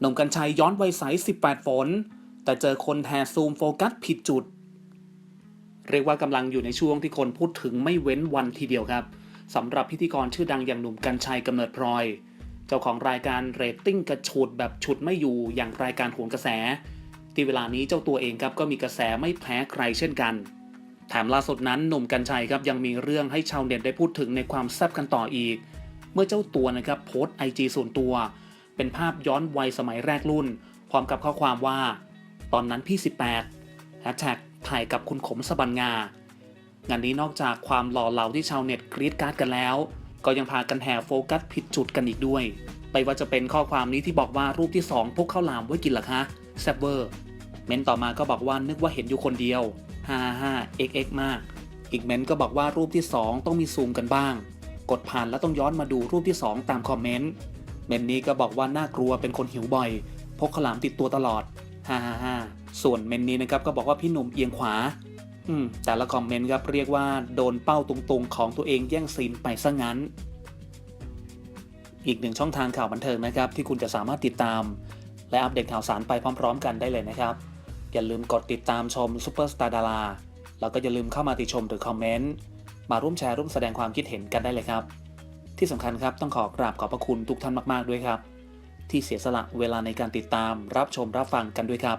หนุ่มกัญชัยย้อนวัยใส 18 ฝน แต่เจอคนแทซูมโฟกัสผิดจุด เรียกว่ากำลังอยู่ในช่วงที่คนพูดถึงไม่เว้นวันทีเดียวครับสำหรับพิธีกรชื่อดังอย่างหนุ่มกัญชัยกำเนิดพลอย เจ้าของรายการเรตติ้งกระฉุดแบบฉุดไม่อยู่อย่างรายการโหนกระแส ที่เวลานี้เจ้าตัวเองครับก็มีกระแสไม่แพ้ใครเช่นกันแถมล่าสุดนั้นหนุ่มกัญชัยครับยังมีเรื่องให้ชาวเน็ตได้พูดถึงในความแซ่บกันต่ออีก เมื่อเจ้าตัวนะครับโพสต์ไอจีส่วนตัว เป็นภาพย้อนวัยสมัยแรกรุ่น พร้อมกับข้อความว่า ตอนนั้นพี่ 18แฮชแท็กถ่ายกับคุณขมสบันงา งานนี้นอกจากความหล่อเหลาที่ชาวเน็ตกรี๊ดการ์ดกันแล้ว ก็ยังพากันแห่โฟกัสผิดจุดกันอีกด้วยไม่ว่าจะเป็นข้อความนี้ที่บอกว่ารูปที่ 2พกข้าวหลามไว้กินหรอคะแซบเวอร์เม้นต่อมาก็บอกว่านึกว่าเห็นอยู่คนเดียว55 xx มาก อีกเม้นก็บอกว่ารูปที่ 2 ต้องมีซูมกันบ้าง กดผ่านแล้วต้องย้อนมาดูรูปที่ 2 ตามคอมเมนต์ เมนนี้ก็บอกว่าน่ากลัวเป็นคนหิวบ่อย พกขาวหลามติดตัวตลอด555ส่วนเมนนี้นะครับก็บอกว่าพี่หนุ่มเอียงขวา อืมแต่ละคอมเมนต์ครับเรียกว่าโดนเป้าตรงๆของตัวเองแย่งซีนไปซะงั้น อีกหนึ่งช่องทางข่าวบันเทิงนะครับ ที่คุณจะสามารถติดตาม และอัปเดตข่าวสารไปพร้อม ๆ กันได้เลยนะครับ อย่าลืมกดติดตามชมซูเปอร์สตาร์ดาราแล้วก็อย่าลืมเข้ามาติชมหรือคอมเมนต์มาร่วมแชร์ร่วมแสดงความคิดเห็นกันได้เลยครับ ที่สำคัญครับต้องขอกราบขอบพระคุณทุกท่านมาก ๆ ด้วยครับ ที่เสียสละเวลาในการติดตามรับชมรับฟังกันด้วยครับ